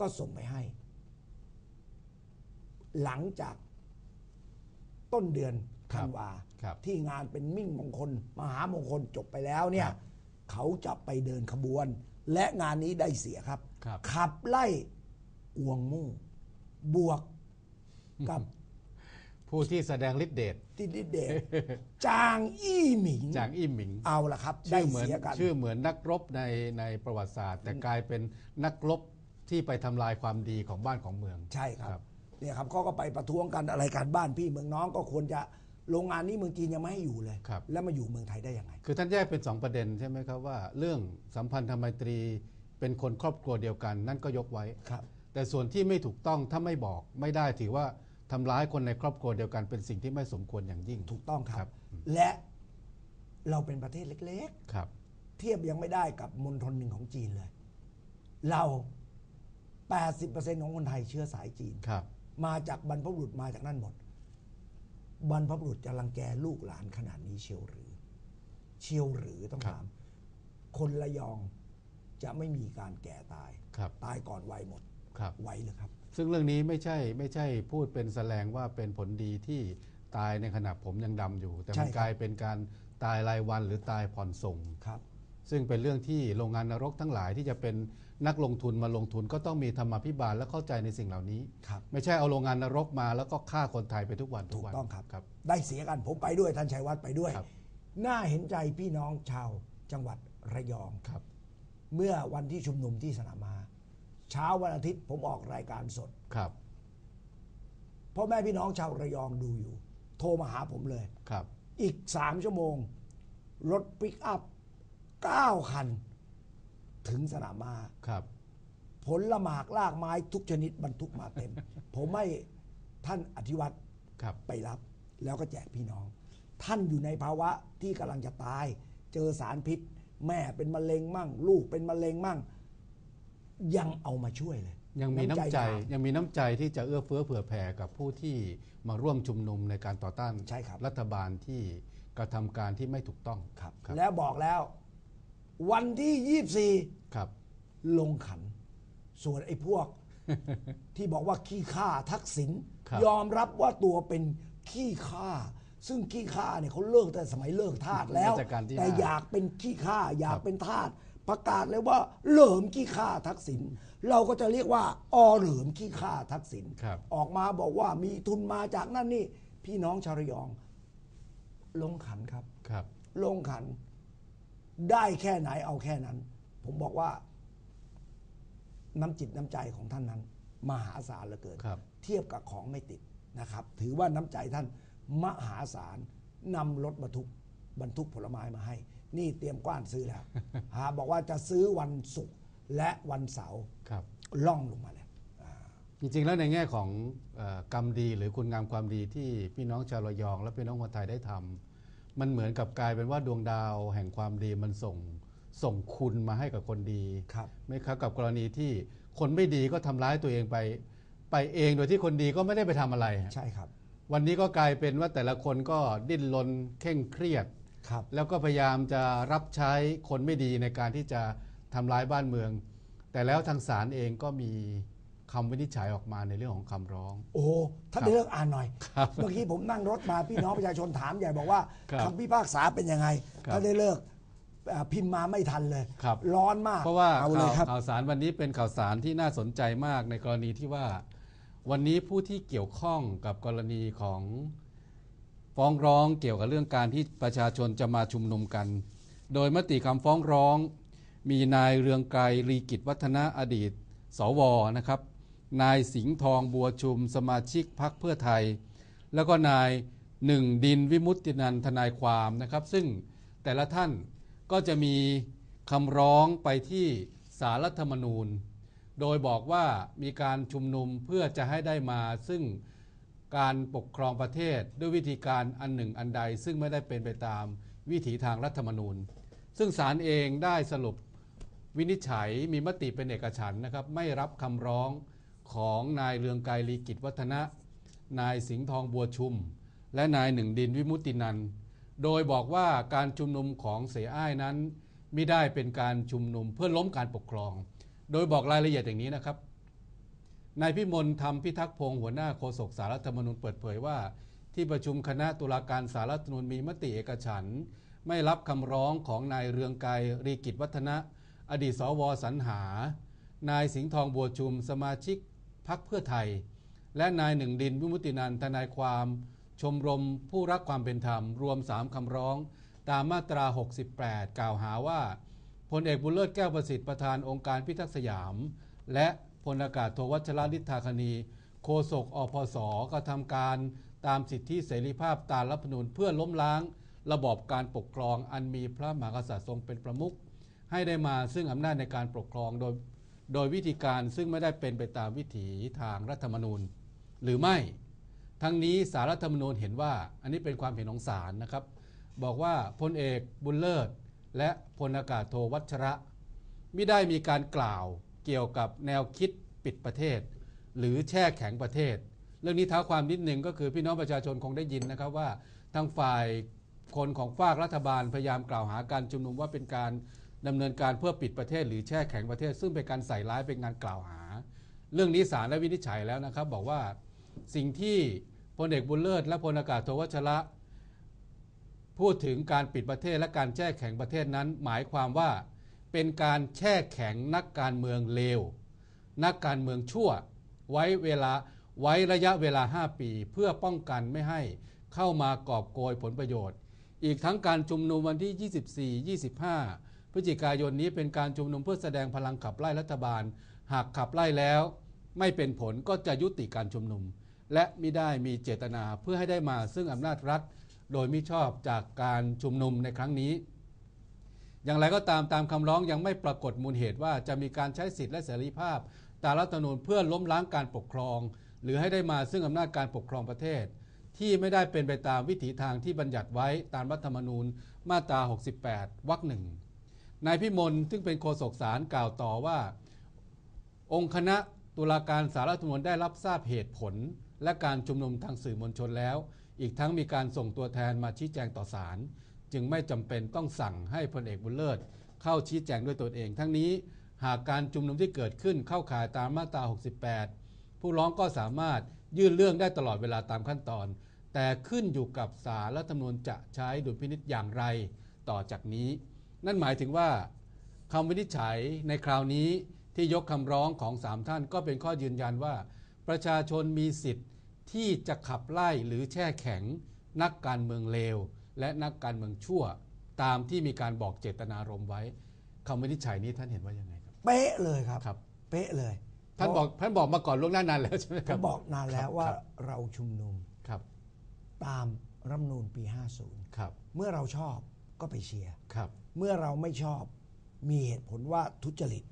ก็ส่งไปให้ หลังจากต้นเดือนครัธับนวาครับที่งานเป็นมิ่งมงคล มหามงคลจบไปแล้วเนี่ยครับเขาจะไปเดินขบวน และงานนี้ได้เสียครับครับ ขับไล่อวงมู่ บวกกับผู้ที่แสดงฤทธิ์เดชติดิเดชจางอี้หมิง จางอี้หมิง เอาละครับ ได้ชื่อเหมือนเสียกัน ชื่อเหมือนนักรบในในประวัติศาสตร์ แต่กลายเป็นนักรบ ที่ไปทำลายความดีของบ้านของเมือง ใช่คครัรับบเนี่ยครับเขาก็ไปประท้วงกันอะไรกันบ้านพี่เมืองน้องก็ควรจะโรงงานนี้เมืองจีนยังไม่ให้อยู่เลย ครับ แล้วมาอยู่เมืองไทยได้ยังไง คือท่านแยกเป็นสองประเด็นใช่ไหมครับว่า เรื่องสัมพันธไมตรีเป็นคนครอบครัวเดียวกัน นั่นก็ยกไว้ ครับ แต่ส่วนที่ไม่ถูกต้องถ้าไม่บอกไม่ได้ถือว่าทำร้ายคนในครอบครัวเดียวกันเป็นสิ่งที่ไม่สมควรอย่างยิ่ง ถูกต้องคครัรับ บ และเราเป็นประเทศเล็ก ครับ ๆ เทียบยังไม่ได้กับมณฑลหนึ่งของจีนเลย เรา 80%ของคนไทยเชื้อสายจีน ครับ มาจากบรรพบุรุษมาจากนั่นหมด บรรพบุรุษจะรังแกลูกหลานขนาดนี้เชียวหรือ เชียวหรือต้องครับถาม คนระยองจะไม่มีการแก่ตาย ครับ ตายก่อนวัยหมดครับไหวเลยครับ ซึ่งเรื่องนี้ไม่ใช่ไม่ใช่พูดเป็นแสลงว่าเป็นผลดีที่ตายในขณะผมยังดำอยู่ แต่ใช่มันครับ กลายเป็นการตายรายวันหรือตายผ่อนส่ง ครับ ซึ่งเป็นเรื่องที่โรงงานนรกทั้งหลายที่จะเป็นนักลงทุนมาลงทุนก็ต้องมีธรรมาภิบาลและเข้าใจในสิ่งเหล่านี้ ครับไม่ใช่เอาโรงงานนรกมาแล้วก็ฆ่าคนไทยไปทุกวันทุถูกกวันต้องครับ ครับ ได้เสียกันผมไปด้วยท่านชัยวัฒน์ไปด้วย ครับ น่าเห็นใจพี่น้องชาวจังหวัดระยอง ครับ เมื่อวันที่ชุมนุมที่สนามมาเช้าวันอาทิตย์ผมออกรายการสดครับ พ่อแม่พี่น้องชาวระยองดูอยู่ โทรมาหาผมเลย ครับ อีกสามชั่วโมง รถปิกอัพ เก้าคัน ถึงสนามมาครับ ผลละหมากลากไม้ทุกชนิดบรรทุกมาเต็ม ผมให้ท่านอธิวัตรครับ ไปรับ แล้วก็แจกพี่น้อง ท่านอยู่ในภาวะที่กำลังจะตาย เจอสารพิษ แม่เป็นมะเร็งมั่ง ลูกเป็นมะเร็งมั่ง ยังเอามาช่วยเลย ยังมีน้ำใจงามยังมีน้ำใจที่จะเอื้อเฟื้อเผื่อแผ่กับผู้ที่มาร่วมชุมนุมในการต่อต้านใช่ครับ รัฐบาลที่กระทำการที่ไม่ถูกต้องครับครับแล้วบอกแล้ว วันที่ 24 ครับ ลงขัน ส่วนไอ้พวก ที่บอกว่าขี้ข้าทักษิณครับ ยอมรับว่าตัวเป็นขี้ข้าซึ่งขี้ข้าเนี่ยเขาเลิกแต่สมัยเลิกทาสแล้ว รัชกาลที่แต่ห้า อยากเป็นขี้ข้าอยากครับเป็นทาสประกาศเลยว่าเหลิมขี้ข้าทักษิณเราก็จะเรียกว่าอเหลิมขี้ข้าทักษิณครับ ออกมาบอกว่ามีทุนมาจากนั่นนี่ พี่น้องชาวระยอง ลงขันครับ ครับ ลงขัน ได้แค่ไหนเอาแค่นั้น ผมบอกว่า น้ำจิตน้ำใจของท่านนั้น มหาศาลเหลือเกินครับ เทียบกับของไม่ติดนะครับ ถือว่าน้ำใจท่านมหาศาลนำรถบรรทุกบรรทุกผลไม้มาให้ นี่เตรียมกว้านซื้อแล้ว หาบอกว่าจะซื้อวันศุกร์และวันเสาร์ครับ ล่องลงมาเลยจริงๆ แล้วในแง่ของเออกรรมดีหรือคุณงามความดีที่พี่น้องชาวระยอง และพี่น้องคนไทยได้ทำ มันเหมือนกับกลายเป็นว่าดวงดาวแห่งความดีมันส่งส่งคุณมาให้กับคนดีครับไหมครับกับกรณีที่คนไม่ดีก็ทำร้ายตัวเองไป ไปเองโดยที่คนดีก็ไม่ได้ไปทำอะไร ใช่ครับ วันนี้ก็กลายเป็นว่าแต่ละคนก็ดิ้นรนเคร่งเครียดครับ แล้วก็พยายามจะรับใช้คนไม่ดีในการที่จะทำร้ายบ้านเมือง แต่แล้วทางศาลเองก็มี คำวินิจฉัยออกมาในเรื่องของคำร้อง โอ้ท่านครับได้เลิกอ่านหน่อย ครับเมื่อกี้ผมนั่งรถมาพี่น้องประชาชนถามใหญ่บอกว่าครับคำพิพากษาเป็นยังไงครับท่านได้เลิกเอ่อพิมพ์มาไม่ทันเลยครับ ร้อนมากเพราะว่าเอาเลข่าวยครับ ข่าวสารวันนี้เป็นข่าวสารที่น่าสนใจมากในกรณีที่ว่า วันนี้ผู้ที่เกี่ยวข้องกับกรณีของฟ้องร้องเกี่ยวกับเรื่องการที่ประชาชนจะมาชุมนุมกัน โดยมติคำฟ้องร้อง มีนายเรืองไกรลีกิจวัฒนะอดีต สวนะครับ นายสิงห์ทองบัวชุมสมาชิกพักเพื่อไทย แล้วก็นายหนึ่งดินวิมุตตินันทนายความนะครับ ซึ่งแต่ละท่านก็จะมีคำร้องไปที่สารรัฐธรรมนูญ โดยบอกว่ามีการชุมนุมเพื่อจะให้ได้มาซึ่งการปกครองประเทศด้วยวิธีการอันหนึ่งอันใด ซึ่งไม่ได้เป็นไปตามวิถีทางรัฐธรรมนูญ ซึ่งศาลเองได้สรุปวินิจฉัยมีมติเป็นเอกฉันท์นะครับ ไม่รับคำร้อง ของนายเรืองไกรลีกิจวัฒนะ นายสิงห์ทองบัวชุม และนายหนึ่งดินวิมุตินัน โดยบอกว่าการชุมนุมของเสียอ้ายนั้นไม่ได้เป็นการชุมนุมเพื่อล้มการปกครอง โดยบอกรายละเอียดอย่างนี้นะครับ นายพิมลธรรมพิทักษ์พงศ์หัวหน้าโฆษกสารรัฐธรรมนูญเปิดเผยว่า ที่ประชุมคณะตุลาการสารรัฐธรรมนูญมีมติเอกฉันท์ไม่รับคำร้องของนายเรืองไกรรีกิจวัฒนะ อดีตสวสรรหา นายสิงห์ทองบัวชุม สมาชิก พักเพื่อไทย และนายหนึ่งดินวิมุตินันทนายความ ชมรมผู้รักความเป็นธรรม รวม 3 คำร้อง ตามมาตรา 68 กล่าวหาว่าพลเอกบุญเลิศแก้วประสิทธิ์ประธานองค์การพิทักษ์สยาม และพลอากาศโทวัชรฤทธาคณีโฆษกอพสกระทำการตามสิทธิเสรีภาพตามรัฐธรรมนูญเพื่อล้มล้าง ระบอบการปกครองอันมีพระมหากษัตริย์ทรงเป็นประมุขให้ได้มาซึ่งอำนาจในการปกครองโดย โดยวิธีการซึ่งไม่ได้เป็นไปตามวิถีทางรัฐธรรมนูญ หรือไม่ทั้งนี้สารรัฐธรรมนูญเห็นว่า อันนี้เป็นความเห็นของศาลนะครับ บอกว่าพลเอกบุญเลิศ และพลอากาศโทวัชระไม่ได้มีการกล่าวเกี่ยวกับแนวคิดปิดประเทศ หรือแช่แข็งประเทศ เรื่องนี้ท้าความนิดหนึ่งก็คือพี่น้องประชาชนคงได้ยินนะครับว่าทางฝ่ายคนของฝากรัฐบาลพยายามกล่าวหาการชุมนุมว่าเป็นการ ดำเนินการเพื่อปิดประเทศหรือแช่แข็งประเทศ ซึ่งเป็นการใส่ร้ายเป็นการกล่าวหา เรื่องนี้ศาลได้วินิจฉัยแล้วนะครับ บอกว่าสิ่งที่พลเอกบุญเลิศและพลอากาศโทวัชระ พูดถึงการปิดประเทศและการแช่แข็งประเทศนั้น หมายความว่าเป็นการแช่แข็งนักการเมืองเลว นักการเมืองชั่ว ไว้เวลาไว้ระยะเวลา 5 ปี เพื่อป้องกันไม่ให้เข้ามากอบโกยผลประโยชน์ อีกทั้งการชุมนุมวันที่ 24 25 พฤศจิกายนนี้เป็นการชุมนุมเพื่อแสดงพลังขับไล่รัฐบาล หากขับไล่แล้ว ไม่เป็นผลก็จะยุติการชุมนุม และไมิได้มีเจตนาเพื่อให้ได้มาซึ่งอำนาจรัฐ โดยมิชอบจากการชุมนุมในครั้งนี้ อย่างไรก็ตามตามคำร้องยังไม่ปรากฏมูลเหตุว่าจะมีการใช้สิทธิและเสรีภาพตามรัฐธรรมนูญเพื่อล้มล้างการปกครอง หรือให้ได้มาซึ่งอำนาจการปกครองประเทศ ที่ไม่ได้เป็นไปตามวิถีทางที่บัญญัติไว้ตามรัฐธรรมนูญมาตรา 68 วรรคหนึ่ง นายพิมลซึ่งเป็นโฆษกศาลกล่าวต่อว่า องค์คณะตุลาการสารรัฐมนูญได้รับทราบเหตุผล และการชุมนุมทางสื่อมวลชนแล้ว อีกทั้งมีการส่งตัวแทนมาชี้แจงต่อศาลจึงไม่จำเป็นต้องสั่งให้พลเอกบุญเลิศเข้าชี้แจงด้วยตนเอง ทั้งนี้หากการชุมนุมที่เกิดขึ้นเข้าข่ายตามมาตรา 68 ผู้ร้องก็สามารถยื่นเรื่องได้ตลอดเวลาตามขั้นตอน แต่ขึ้นอยู่กับสารรัฐมนูญจะใช้ดุลพินิษอย่างไร ต่อจากนี้ นั่นหมายถึงว่าคำวินิจฉัยในคราวนี้ที่ยกคำร้องของสามท่านก็เป็นข้อยืนยันว่า ประชาชนมีสิทธิ์ที่จะขับไล่หรือแช่แข็ง นักการเมืองเลว และนักการเมืองชั่ว ตามที่มีการบอกเจตนารมณ์ไว้คำวินิจฉัยนี้ท่านเห็นว่ายังไงครับ เป๊ะเลยครับครับ เป๊ะเลย ท่านบอกท่านบอกมาก่อนล่วงหน้านานแล้วใช่ไหมผครับมบอกนานแล้วว่าครับเราชุมนุมครับตามรัฐธรรมนูญปีครับ50เมื่อเราชอบก็ไปเชียร์ครับ เมื่อเราไม่ชอบ มีเหตุผลว่าทุจริต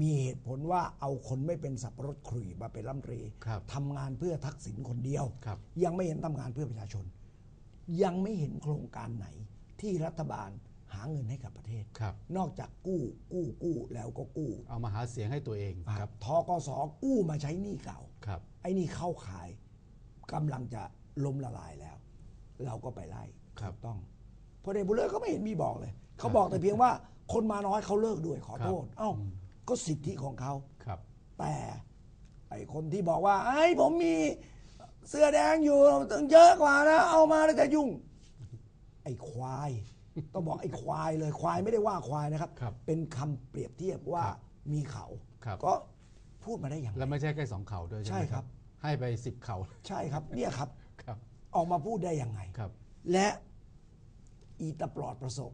มีเหตุผลว่าเอาคนไม่เป็นสับปะรดขรุยมาเป็นรัฐมนตรีครับทำงานเพื่อทักษิณคนเดียว ครับ ยังไม่เห็นทำงานเพื่อประชาชน ยังไม่เห็นโครงการไหนที่รัฐบาลหาเงินให้กับประเทศ ครับ นอกจากกู้กู้กู้แล้วก็กู้เอามาหาเสียงให้ตัวเองครับ ทกสกู้มาใช้หนี้เก่า ครับ ไอ้นี่เข้าขายกำลังจะล้มละลายแล้ว เราก็ไปไล่ครับ ถูกต้องพลเอกบุญเลิศก็ไม่เห็นมีบอกเลย เขาบอกแต่เพียงว่าคนมาน้อยเขาเลิกด้วยขอโทษ เอ้า ก็สิทธิของเขาครับ แต่ไอ้คนที่บอกว่า ไอ้ผมมีเสื้อแดงอยู่ตั้งเยอะกว่านะ เอามาแล้วจะยุ่ง ไอ้ควาย ต้องบอกไอ้ควายเลยควายไม่ได้ว่าควายนะครับ ครับเป็นคำเปรียบเทียบว่าครับมีเขา ครับ ก็พูดมาได้อย่างไร แล้วไม่ใช่แค่สองเขาด้วยใช่ไหมใช่ครับให้ไปสิบเขาใช่ครับ เนี่ยครับ ครับ ออกมาพูดได้ยังไง ครับ และอีตาปลอดประสบ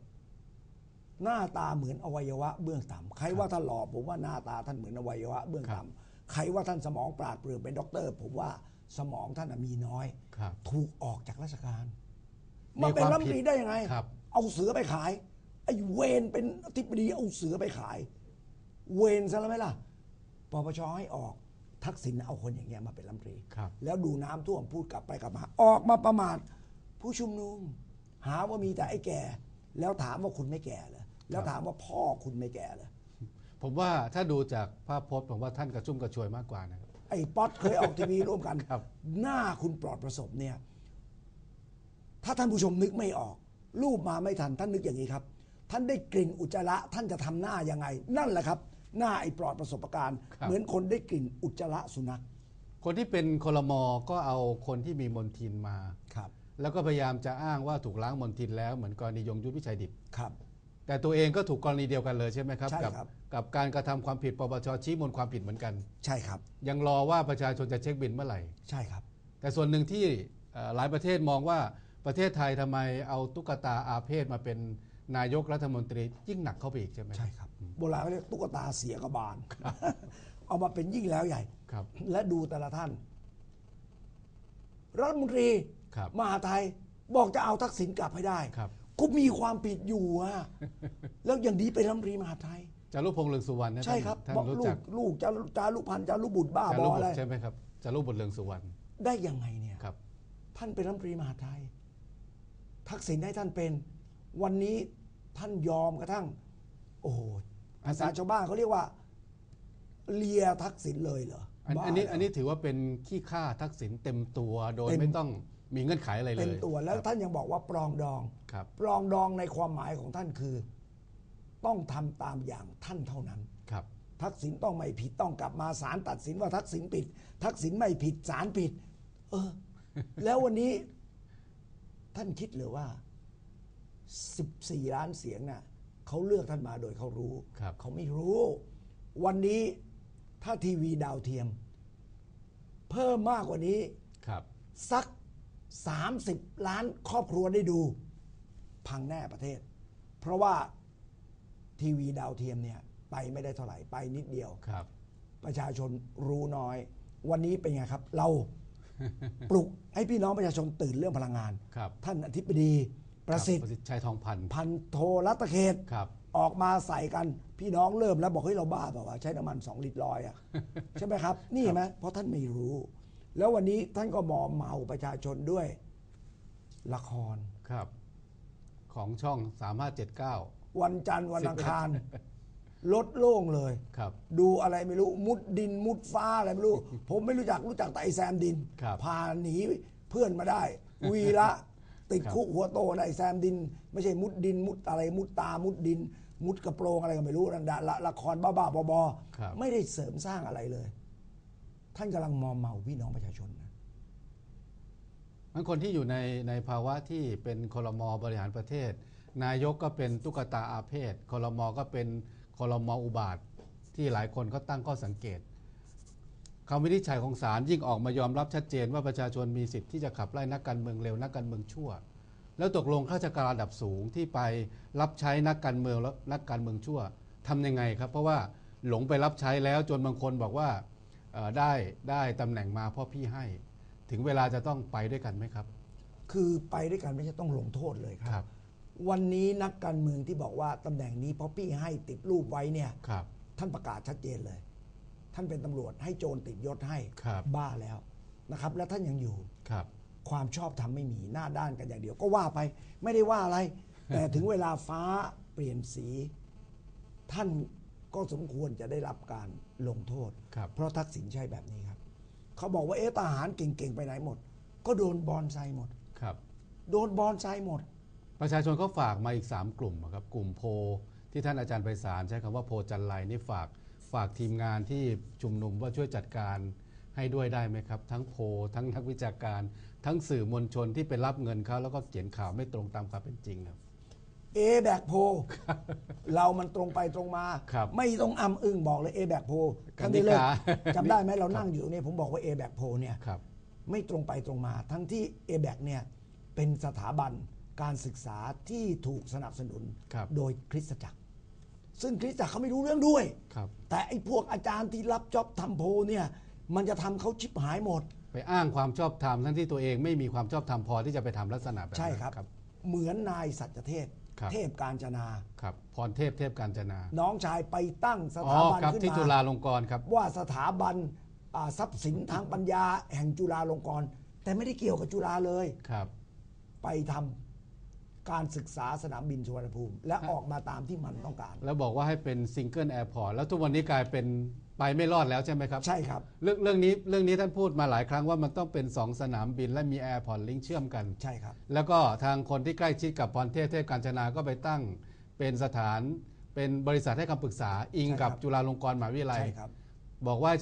หน้าตาเหมือนอวัยวะเบื้องต่ำใครว่าท่านหล่อผมว่าหน้าตาท่านเหมือนอวัยวะเบื้องครับต่ำใครว่าท่านสมองปราดเปรื่องเป็นด็อกเตอร์ ผมว่าสมองท่านน่ะมีน้อยครับถูกออกจากราชการมีมาเป็นความรัฐมนตรีผิดได้ยังไงครับเอาเสือไปขายไอ้เวนเป็นอธิบดีเอาเสือไปขาย เวนซะแล้วไหมล่ะปปชให้ออกทักษิณเอาคนอย่างเงี้ยมาเป็นรัฐมนตรีครับแล้วดูน้ำท่วมพูดกลับไปกลับมา ออกมาประมาทผู้ชุมนุม หาว่ามีแต่ไอ้แก่ แล้วถามว่าคุณไม่แก่เหรอ แล้วถามว่าพ่อคุณไม่แก่เหรอผมว่าถ้าดูจากภาพพจน์ผมว่าท่านกระชุ่มกระชวยมากกว่านะครับ ไอ้ป๊อตเคยออกทีวีร่วมกันครับ หน้าคุณปลอดประสบเนี่ย ถ้าท่านผู้ชมนึกไม่ออก รูปมาไม่ทันท่านนึกอย่างนี้ครับ ท่านได้กลิ่นอุจจาระท่านจะทำหน้ายังไง นั่นแหละครับ หน้าไอ้ปลอดประสบการณ์ ครับ เหมือนคนได้กลิ่นอุจจาระสุนัขคนที่เป็นคลมก็เอาคนที่มีมนทินมา ครับ แล้วก็พยายามจะอ้างว่าถูกล้างมนทินแล้วเหมือนกรณียงยุทธวิชัยดิตครับ แต่ตัวเองก็ถูกกรณีเดียวกันเลยใช่ไหมครับ ใช่กัครับ กับการกระทำความผิดปปชชี้มูลความผิดเหมือนกัน ใช่ครับ ยังรอว่าประชาชนจะเช็คบินเมื่อไหร่ ใช่ครับ แต่ส่วนหนึ่งที่เอ่อหลายประเทศมองว่าประเทศไทยทำไมเอาตุ๊กตาอาเพศมาเป็นนายกรัฐมนตรียิ่งหนักเข้าไปอีกใช่ไหมใช่ครับ โบราณเขาเรียกตุ๊กตาเสียกระบาล เอามาเป็นยิ่งแล้วใหญ่ ครับ และดูแต่ละท่าน รัฐมนตรีครับมหาไทยบอกจะเอาทักษิณกลับให้ได้ ครับ ก็มีความผิดอยู่อะแล้วอย่างนี้เป็นรัฐมนตรีมหาไทยจารุพงษ์เรืองสุวรรณนะใช่ครับท่านบอกรู้ลูจักกลูกจารุจารุพันธ์จารุบุตรบ้าจาบรุอบุอะไรตรใช่ไหมครับจารุบุตรเรืองสุวรรณได้ยังไงเนี่ย ครับ ท่านเป็นรัฐมนตรีมหาดไทย ทักษิณให้ท่านเป็น วันนี้ท่านยอมกระทั่ง โอ้โหภาษาชาวบ้านเขาเรียกว่า เลียทักษิณเลยเหรออันบ้าอันนี้เหรอันนี้ถือว่าเป็นขี้ข้าทักษิณเต็มตัวโดยเต็มไม่ต้อง มีเงื่อนไขอะไรเลยเต็มตัวแล้วท่านยังบอกว่าปรองดองครับปรองดองในความหมายของท่านคือ ต้องทำตามอย่างท่านเท่านั้นครับ ทักษิณต้องไม่ผิดต้องกลับมาศาลตัดสินว่าทักษิณผิด ทักษิณไม่ผิดศาลผิด เออ แล้ววันนี้ ท่านคิดหรือว่า 14 ล้านเสียงน่ะเขาเลือกท่านมาโดยเขารู้ครับเขาไม่รู้ วันนี้ถ้าทีวีดาวเทียม เพิ่มมากกว่านี้ครับสัก 30 ล้านครอบครัวได้ดู พังแน่ประเทศ เพราะว่าทีวีดาวเทียมเนี่ยไปไม่ได้เท่าไหร่ไปนิดเดียวครับ ประชาชนรู้น้อย วันนี้เป็นไงครับ เราปลุกให้พี่น้องประชาชนตื่นเรื่องพลังงาน ครับ ท่านอธิบดีประสิทคธิ์ประสิทธิ์ชัยทองพันธ์พันโทรัตเขตครับ ออกมาใส่กันพี่น้องเริ่มแล้วบอกเฮ้ยเราบ้าเปล่าวะใช้น้ำมันสองลิตรร้อยอะใช่ไหมครับ นี่เห็นไหมเพราะท่านไม่รู้ แล้ววันนี้ท่านก็มอมเมาประชาชนด้วยละคร ครับ ของช่อง3579 วันจันทร์วันอังคารลดโล่งเลย ครับ ดูอะไรไม่รู้มุดดินมุดฟ้าอะไรไม่รู้ ผมไม่รู้จักรู้จักแต่ไอแซมดิน ครับ พาหนีเพื่อนมาได้ วีระติดครับคุกหัวโตนะไอแซมดิน ไม่ใช่มุดดินมุดอะไรมุดตามุดดิน มุดกระโปรงอะไรก็ไม่รู้นั่นดะละละครบ้าๆบอครับๆไม่ได้เสริมสร้างอะไรเลย ท่านกำลังมอมเมาพี่น้องประชาชนนะมันคนที่อยู่ในในภาวะที่เป็นคลมบริหารประเทศ นายกก็เป็นตุ๊กตาอาเพศคลมก็เป็นคลมอุบาทที่หลายคนก็ตั้งข้อสังเกตคำวินิจฉัยของศาลยิ่งออกมายอมรับชัดเจนว่าประชาชนมีสิทธิ์ที่จะขับไล่นักการเมืองเร็วนักการเมืองชั่ว แล้วตกลงข้าราชการระดับสูงที่ไปรับใช้นักการเมืองแล้วนักการเมืองชั่วทำยังไงครับ เพราะว่าหลงไปรับใช้แล้วจนบางคนบอกว่า ได้ได้ตำแหน่งมาเพราะพี่ให้ ถึงเวลาจะต้องไปด้วยกันไหมครับ คือไปด้วยกันไม่ใช่ต้องลงโทษเลยคครัรับ วันนี้นักการเมืองที่บอกว่าตำแหน่งนี้เพราะพี่ให้ติดรูปไว้เนี่ยครับ ท่านประกาศชัดเจนเลย ท่านเป็นตำรวจให้โจรติดยศให้ครับบ้าแล้วนะครับ แล้วท่านยังอยู่ครับ ความชอบธรรมไม่มีหน้าด้านกันอย่างเดียว ก็ว่าไป ไม่ได้ว่าอะไร แต่ถึงเวลาฟ้าเปลี่ยนสี ท่าน ก็สมควรจะได้รับการลงโทษ ครับเพราะทักษิณใช่แบบนี้ครับ เขาบอกว่าเอ๊ะทหารเก่งๆไปไหนหมด ก็โดนบอลไซหมด ครับ โดนบอลไซหมด ประชาชนเขาฝากมาอีก 3 กลุ่มอะครับกลุ่มโพลที่ท่านอาจารย์ไพศาลใช้คำว่าโพลจันไรนี่ฝากฝากทีมงานที่ชุมนุมว่าช่วยจัดการให้ด้วยได้ไหมครับ ทั้งโพลทั้งนักวิชาการ ทั้งสื่อมวลชนที่ไปรับเงินเขาแล้วก็เขียนข่าวไม่ตรงตามความเป็นจริงครับ เอแบกโพลเรามันตรงไปตรงมา ครับไม่ต้องอ้ำอึ้งบอกเลยเอแบกโพลกท่านติได้เลิกกาจำได้ไหมเรานั่งอยู่ตรงนี้ผมบอกว่าเอแบกโพลเนี่ยครับ ไม่ตรงไปตรงมา ทั้งที่เอแบกเนี่ยเป็นสถาบันการศึกษาที่ถูกสนับสนุน ครับโดยคริสตจักร ซึ่งคริสตจักรเขาไม่รู้เรื่องด้วย ครับ แต่ไอ้พวกอาจารย์ที่รับจ็อบทำโพลเนี่ย มันจะทำเขาชิบหายหมด ไปอ้างความชอบธรรมทั้งที่ตัวเองไม่มีความชอบธรรมพอที่จะไปทำลักษณะแบบนั้น ใช่ครับครับเหมือนนายสัจเทพ ครับ เทพการจนา ครับพรเทพเทพการจนาน้องชายไปตั้งสอ๋อถาบันครับขึ้นที่จุมาฬาลงกรณ์ครับ ว่าสถาบันอ่าทรัพย์สินทางปัญญาแห่งจุฬาลงกรณ์แต่ไม่ได้เกี่ยวกับจุฬาเลย ครับไปทำการศึกษาสนามบินสุวรรณภูมิ และออกมาตามที่มันต้องการ แล้วบอกว่าให้เป็นซิงเกิลแอร์พอร์ตแล้วทุกวันนี้กลายเป็น ไปไม่รอดแล้วใช่ไหมครับ ใช่ครับ เรื่องเรื่องนี้เรื่องนี้ท่านพูดมาหลายครั้งว่ามันต้องเป็น 2 สนามบินและมีแอร์พอร์ตลิงเชื่อมกัน ใช่ครับ แล้วก็ทางคนที่ใกล้ชิดกับพรเทพเทพการจนาก็ไปตั้ง เป็นสถานเป็นบริษัทให้คำปรึกษาอิงใช่กับครับจุฬาลงกรณ์มหาวิทยาลัยใช่ครับ บอกว่า